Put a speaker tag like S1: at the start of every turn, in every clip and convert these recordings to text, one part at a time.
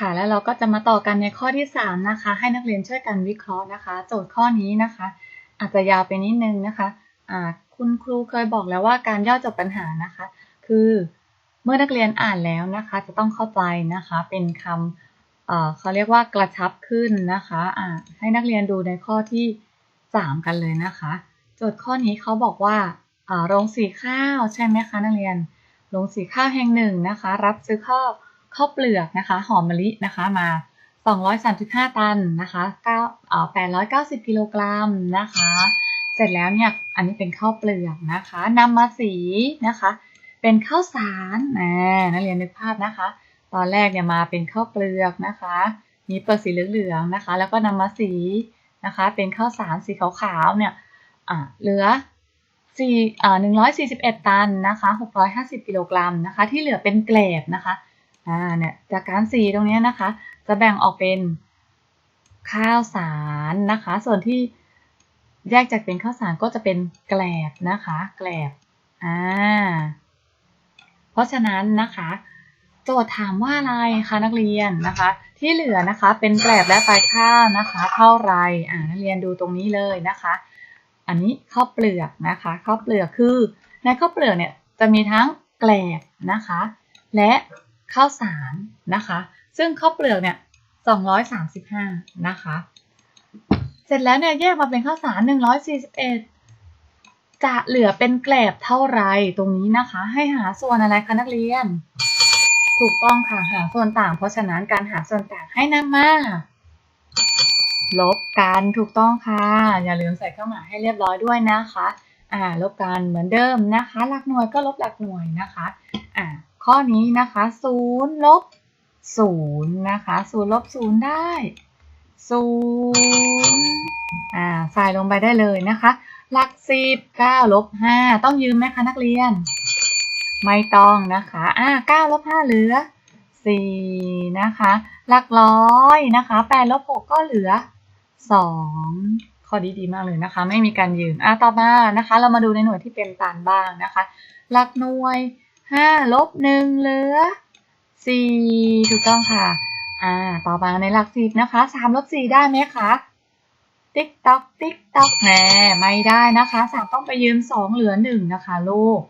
S1: ค่ะ แล้วเราก็จะมาต่อกันในข้อที่ 3 นะคะ ให้นักเรียนช่วยกันวิเคราะห์นะคะ โจทย์ข้อนี้นะคะ อาจจะยาวไปนิดนึงนะคะะคุณครูเคยบอกแล้วว่าการย่อจบปัญหานะคะ คือเมื่อนักเรียนอ่านแล้วนะคะ จะต้องเข้าใจนะคะ เป็นคำเเขาเรียกว่ากระชับขึ้นนะคะะให้นักเรียนดูในข้อที่ 3 กันเลยนะคะ โจทย์ข้อนี้เขาบอกว่าโรงสีข้าวใช่ไหมคะนักเรียน โรงสีข้าวแห่งหนึ่งนะคะ รับซื้อข้าว ข้าวเปลือกนะคะ หอมมะลินะคะมา 235 ตันนะคะ9เอ่อ890 กิโลกรัมนะคะ เสร็จแล้วเนี่ยอันนี้เป็นข้าวเปลือกนะคะนำมาสีนะคะ เป็นข้าวสารนะนักเรียนนึกภาพนะคะ ตอนแรกเนี่ยมาเป็นข้าวเปลือกนะคะ มีเปลือกสีเหลืองๆนะคะ แล้วก็นำมาสีนะคะ เป็นข้าวสารสีขาวๆเนี่ยเหลือสี่อ่าหนึ่งร้อยสี่สิบเอ็ดตันนะคะหกร้อยห้าสิบกิโลกรัมนะคะ ที่เหลือเป็นแกลบนะคะ อ่าเนี่ยจากการสีตรงนี้นะคะ จะแบ่งออกเป็นข้าวสารนะคะ ส่วนที่แยกจากเป็นข้าวสารก็จะเป็นแกลบนะคะ แกลบอ่าเพราะฉะนั้นนะคะโจทย์ถามว่าอะไรคะนักเรียนนะคะ ที่เหลือนะคะเป็นแกลบและปลายข้าวนะคะ เท่าไรอ่านักเรียนดูตรงนี้เลยนะคะ อันนี้ข้าวเปลือกนะคะข้าวเปลือกคือในข้าวเปลือกเนี่ยจะมีทั้งแกลบนะคะ และ ข้าวสารนะคะ ซึ่งข้าวเปลือกเนี่ย235 นะคะ เสร็จแล้วเนี่ยแยกมาเป็นข้าวสาร 141 จะเหลือเป็นแกลบเท่าไรตรงนี้นะคะ ให้หาส่วนอะไรคะนักเรียน ถูกต้องค่ะหาส่วนต่าง เพราะฉะนั้นการหาส่วนต่างให้นำมาลบกันถูกต้องค่ะ อย่าลืมใส่เครื่องหมายให้เรียบร้อยด้วยนะคะ อ่าลบกันเหมือนเดิมนะคะ หลักหน่วยก็ลบหลักหน่วยนะคะ อ่า ข้อนี้นะคะศูนย์ลบศูนย์นะคะศูนย์ลบศูนย์ได้ศูนย์อ่าใส่ลงไปได้เลยนะคะ หลักสิบเก้าลบห้าต้องยืมไหมคะนักเรียน ไม่ต้องนะคะอ่าเก้าลบห้าเหลือสี่นะคะ หลักร้อยนะคะแปดลบหกก็เหลือสองข้อดีดีมากเลยนะคะ ไม่มีการยืมอ่าต่อมานะคะ เรามาดูในหน่วยที่เป็นตันบ้างนะคะ หลักหน่วย ห้าลบหนึ่งเหลือสี่ถูกต้องค่ะ อ่า ต่อมาในหลักสิบนะคะสามลบสี่ได้ไหมคะ ติ๊กต๊อกติ๊กต๊อกแหมไม่ได้นะคะสามต้องไปยืมสองเหลือหนึ่งนะคะลูก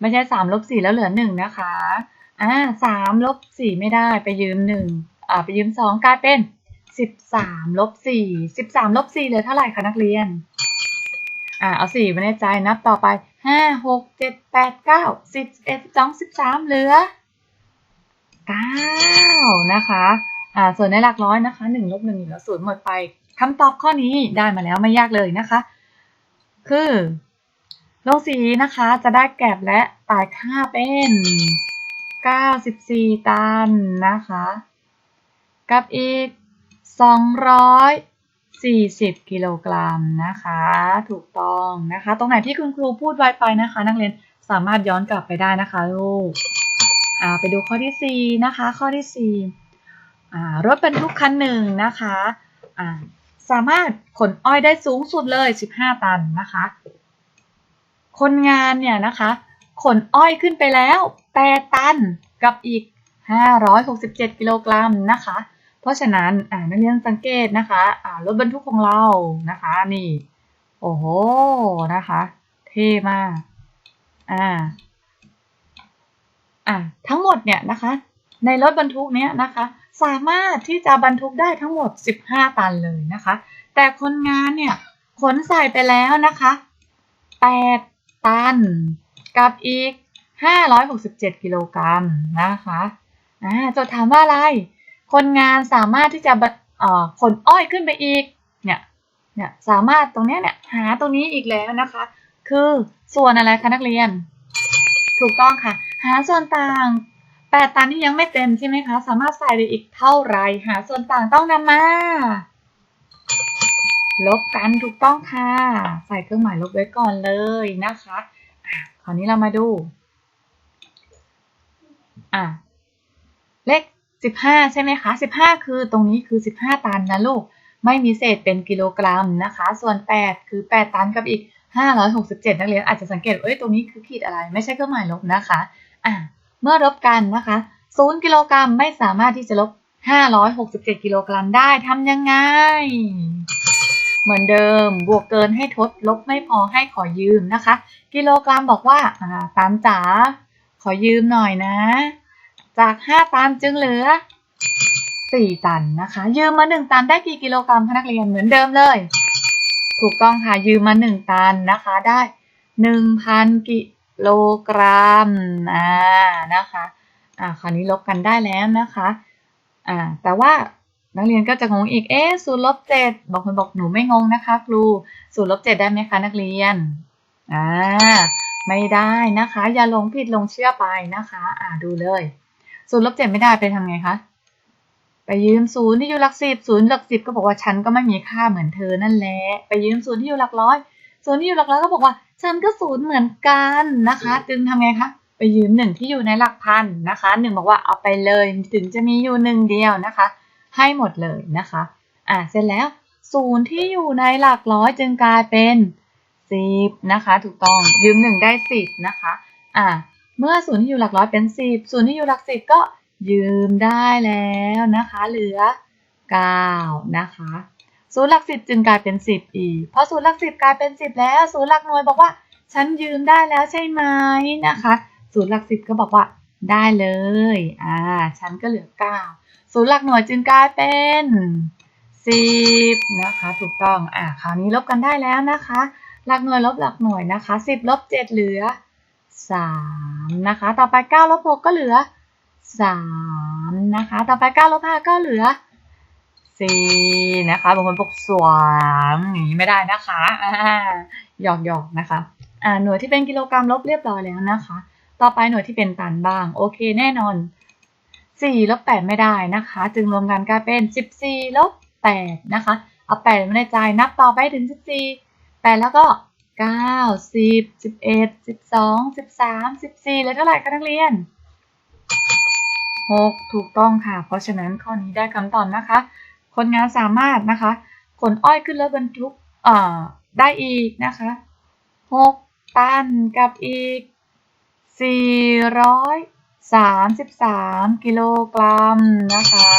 S1: ไม่ใช่สามลบสี่แล้วเหลือหนึ่งนะคะ อ่าสามลบสี่ไม่ได้ไปยืมหนึ่งอ่าไปยืมสองกลายเป็นสิบสามลบสี่สิบสามลบสี่เหลือเท่าไหร่คะนักเรียน อ่าเอาสี่ไว้ในใจนับต่อไปห้าหกเจ็ดแปดเก้าสิบเอ็ดสองสิบสามเหลือเก้านะคะอ่าส่วนในหลักร้อยนะคะหนึ่งลบหนึ่งเหลือศูนย์หมดไปคำตอบข้อนี้ได้มาแล้วไม่ยากเลยนะคะ คือลงสีนะคะจะได้แกบและตายค่าเป็นเก้าสิบสี่ตันนะคะ กับอีกสองร้อย 40 กิโลกรัมนะคะ ถูกต้องนะคะ ตรงไหนที่คุณครูพูดไวไปนะคะ นักเรียนสามารถย้อนกลับไปได้นะคะลูกอ่าไปดูข้อที่ 4 นะคะ ข้อที่4อ่ารถบรรทุกคันหนึ่งนะคะอ่าสามารถขนอ้อยได้สูงสุดเลย 15 ตันนะคะ คนงานเนี่ยนะคะขนอ้อยขึ้นไปแล้ว 8 ตันกับอีก 567 กิโลกรัมนะคะ เพราะฉะนั้นนักเรียนสังเกตนะคะรถบรรทุกของเรานะคะนี่ โอ้โหนะคะ เท่มากอ่าอ่าทั้งหมดเนี่ยนะคะ ในรถบรรทุกเนี้ยนะคะ สามารถที่จะบรรทุกได้ทั้งหมด 15 ตันเลยนะคะ แต่คนงานเนี่ยขนใส่ไปแล้วนะคะ 8 ตันกับอีก 567 กิโลกรัมนะคะอ่าจะถามว่าอะไร คนงานสามารถที่จะขนอ้อยขึ้นไปอีก เนี่ย เนี่ยสามารถตรงนี้เนี่ยหาตรงนี้อีกแล้วนะคะ คือส่วนอะไรคะนักเรียน ถูกต้องค่ะ หาส่วนต่างแปดตันที่ยังไม่เต็มใช่ไหมคะ สามารถใส่ได้อีกเท่าไร หาส่วนต่างต้องนำมา ลบกันถูกต้องค่ะ ใส่เครื่องหมายลบไว้ก่อนเลยนะคะคราวนี้เรามาดู อะ เลข 15 ใช่ไหมคะ 15 คือตรงนี้คือ 15 ตันนะลูก ไม่มีเศษเป็นกิโลกรัมนะคะ ส่วน 8 คือ 8 ตันกับอีก 567 นักเรียนอาจจะสังเกตเอ้ยตรงนี้คือขีดอะไร ไม่ใช่เครื่องหมายลบนะคะอะเมื่อลบกันนะคะ0กิโลกรัมไม่สามารถที่จะลบ 567 กิโลกรัมได้ทำยังไง เหมือนเดิมบวกเกินให้ทดลบไม่พอให้ขอยืมนะคะ กิโลกรัมบอกว่าอ่าตันจ๋าขอยืมหน่อยนะ จาก 5 ตันจึงเหลือ 4 ตันนะคะ ยืมมา 1 ตันได้กี่กิโลกรัมคะนักเรียนเหมือนเดิมเลย ถูกต้องค่ะยืมมา 1 ตันนะคะได้ 1,000 กิโลกรัมอ่านะคะอ่าคราวนี้ลบกันได้แล้วนะคะอ่าแต่ว่านักเรียนก็จะงงอีก เอ๊ะศูนย์ลบเจ็ดบางคนบอกหนูไม่งงนะคะ ครูศูนย์ลบเจ็ดได้ไหมคะนักเรียน อ่า ไม่ได้นะคะ อย่าหลงผิดหลงเชื่อไปนะคะ อ่าดูเลย ศูนย์ลบเจ็ดไม่ได้ไปทำไงคะ ไปยืมศูนย์ที่อยู่หลักสิบศูนย์หลักสิบก็บอกว่าฉันก็ไม่มีค่าเหมือนเธอนั่นแหละ ไปยืมศูนย์ที่อยู่หลักร้อย ศูนย์ที่อยู่หลักร้อยก็บอกว่า ฉันก็ศูนย์เหมือนกันนะคะ จึงทำไงคะ ไปยืมหนึ่งที่อยู่ในหลักพันนะคะหนึ่งบอกว่าเอาไปเลยถึงจะมีอยู่หนึ่งเดียวนะคะ ให้หมดเลยนะคะ อ่าเสร็จแล้วศูนย์ที่อยู่ในหลักร้อยจึงกลายเป็นสิบนะคะ ถูกต้องยืมหนึ่งได้สิบนะคะ อ่า เมื่อศูนย์ที่อยู่หลักร้อยเป็นสิบศูนย์ที่อยู่หลักสิบก็ยืมได้แล้วนะคะ เหลือเก้านะคะศูนย์หลักสิบจึงกลายเป็นสิบอีกพอศูนย์หลักสิบกลายเป็นสิบแล้วศูนย์หลักหน่วยบอกว่าฉันยืมได้แล้วใช่ไหมนะคะศูนย์หลักสิบก็บอกว่าได้เลย อ่า ฉันก็เหลือเก้าศูนย์หลักหน่วยจึงกลายเป็นสิบนะคะ ถูกต้อง อ่า คราวนี้ลบกันได้แล้วนะคะ หลักหน่วยลบหลักหน่วยนะคะสิบลบเจ็ดเหลือ สามนะคะ ต่อไปเก้าลบหกก็เหลือสามนะคะ ต่อไปเก้าลบห้าก็เหลือสี่นะคะบางคนบอกสวมอย่างนี้ไม่ได้นะคะหยอกหยอกนะคะอ่าหน่วยที่เป็นกิโลกรัมลบเรียบร้อยแล้วนะคะ ต่อไปหน่วยที่เป็นตันบ้าง โอเคแน่นอน4ลบ8ไม่ได้นะคะ จึงรวมกันกลายเป็น 14ลบ8นะคะ เอา8มาในใจนับต่อไปถึง 14 8 แล้วก็ 9 10 11 12 13 14เหลือเท่าไหร่คะนักเรียน6ถูกต้องค่ะ เพราะฉะนั้นข้อนี้ได้คำตอบนะคะ คนงานสามารถนะคะขนอ้อยขึ้นรถบรรทุกอ่าได้อีกนะคะ6ตันกับอีก433กิโลกรัมนะคะ